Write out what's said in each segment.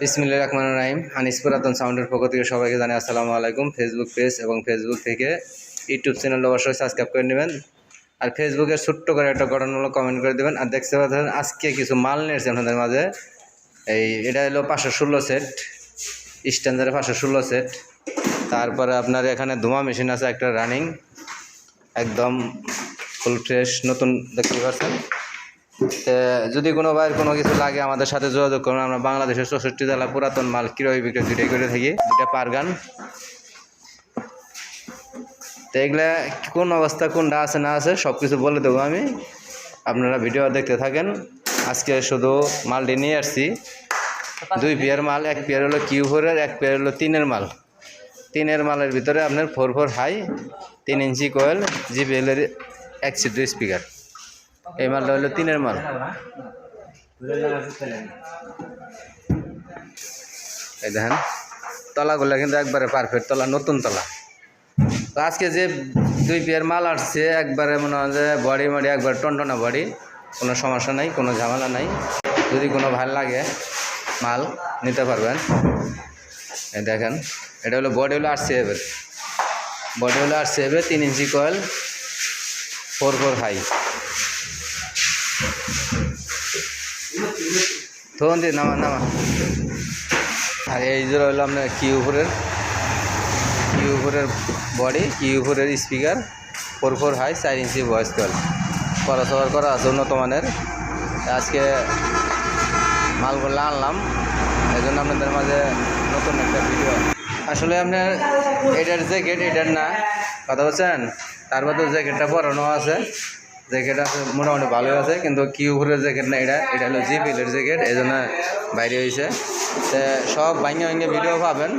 বিসমিল্লা রহমান রাহিম আনিস পুরাতন সাউন্ডের পক্ষ থেকে সবাইকে জানাই আসসালামু আলাইকুম। ফেসবুক পেজ এবং ফেসবুক থেকে ইউটিউব চ্যানেল অবশ্যই সাবস্ক্রাইব করে নেবেন। আর ফেসবুকে ছোট্ট করে একটা গঠনমূলক কমেন্ট করে দেবেন। আর দেখতে পাচ্ছেন, আজকে কিছু মাল নিয়েছে আপনাদের মাঝে। এই, এটা হলো পাঁচশো ষোলো সেট স্ট্যান্ডার্ডে পাঁচশো ষোলো সেট তারপরে আপনার এখানে ধোঁয়া মেশিন আছে, একটা রানিং একদম ফুল ফ্রেশ নতুন, দেখতে পাচ্ছেন? যদি কোনো ভাইয়ের কোনো কিছু লাগে আমাদের সাথে যোগাযোগ করুন। আমরা বাংলাদেশের চৌষট্টি জেলা পুরাতন মাল ক্রয় বিক্রয় দুটাই করে থাকি। দুটা পারগান তো এগুলা কোন অবস্থা, কোনটা আছে না আছে সব কিছু বলে দেবো আমি। আপনারা ভিডিও দেখতে থাকেন। আজকে শুধু মালটি নিয়ে আসছি। দুই পেয়ার মাল, এক পেয়ার হলো কিউ ফোরের এক পেয়ার হলো তিনের মাল। তিনের মালের ভিতরে আপনার ফোর ফোর হাই, তিন ইঞ্চি কোয়েল জিবিএলের এক সিট স্পিকার। এই মালটা হলো তিনের মাল। এই দেখেন, তলাগুলো কিন্তু একবারে পারফেক্ট তলা, নতুন তলা। তো আজকে যে দুই পেয়ার মাল আসছে, একবারে মনে হয় যে বডি মডি একবার টনটনা বডি, কোনো সমস্যা নাই, কোনো ঝামেলা নাই। যদি কোনো ভালো লাগে মাল, নিতে পারবেন। এই দেখেন, এটা হলো বডি হলো আট সেভের বডি হলো আট সেভে তিন ইঞ্চি কয়েল, ফোর ফোর হাই। দিয়ে নামা নামা। আর এই যে রইল আপনার কিউপুরের কিউপুরের বডি কিউপুরের স্পিকার ফোর ফোর হাই চার ইঞ্চি ভয়েস কল করা সবার করা আছে উন্নত মানের। আজকে মালগুলো আনলাম এই জন্য আপনাদের মাঝে নতুন একটা ভিডিও আসলে আপনার এটার জ্যাকেট এটার না, কথা বলছেন? তার মধ্যে জ্যাকেটটা পরানো আছে। জ্যাকেট আছে, মোটামুটি ভালোই আছে, কিন্তু কি উপরের জ্যাকেট না, এটা এটা হলো জিপিএলের জ্যাকেট, এই জন্য বাইরে হয়েছে। তো সব ভাঙে ভাঙে ভিডিও পাবেন।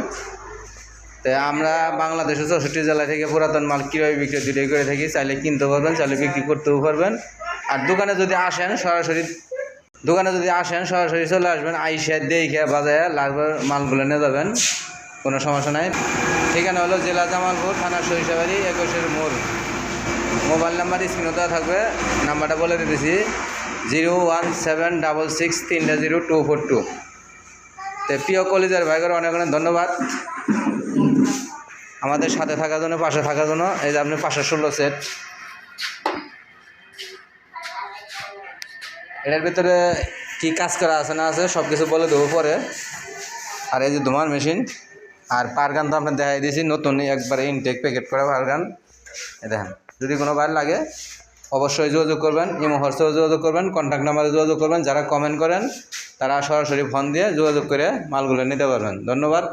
তো আমরা বাংলাদেশের চৌষট্টি জেলা থেকে পুরাতন মাল কীভাবে বিক্রি, দুটোই করে থাকি, চাইলে কিনতে পারবেন, চাইলে বিক্রি করতেও পারবেন। আর দোকানে যদি আসেন, সরাসরি দোকানে যদি আসেন, সরাসরি চলে আসবেন, আইসা দেখে বাজারে লাগবে মালগুলো নিয়ে যাবেন। কোনো সমস্যা নাই। ঠিকানা হলো জেলা জামালপুর, থানা সরিষাবাড়ি, একুশের মোড়। মোবাইল নাম্বার স্ক্রিনে দেওয়া থাকবে, নাম্বারটা বলে দিতেছি, zero one seven double six তিনটা জিরো টু ফোর টু। তো প্রিয় কলেজের ভাইগর অনেক অনেক ধন্যবাদ। আমাদের সাথে থাকার জন্য, পাশে থাকার জন্য, এই যে আপনি পাঁচশো ষোলো সেট এটার ভিতরে কি কাজ করা আছে না আছে সব কিছু বলে দেবো পরে। আর এই যে ধোমার মেশিন, আর পারগান তো আপনার দেখাই দিয়েছি, নতুন একবারে ইনটেক প্যাকেট করা পারগান দেখেন। যদি কোনো বার লাগে, অবশ্যই যোগাযোগ করবেন, ইমো, হোয়াটসঅ্যাপে যোগাযোগ করবেন কন্ট্যাক্ট নাম্বারে যোগাযোগ করবেন, যারা কমেন্ট করেন, তারা সরাসরি ফোন দিয়ে যোগাযোগ করে মালগুলো নিতে পারবেন। ধন্যবাদ।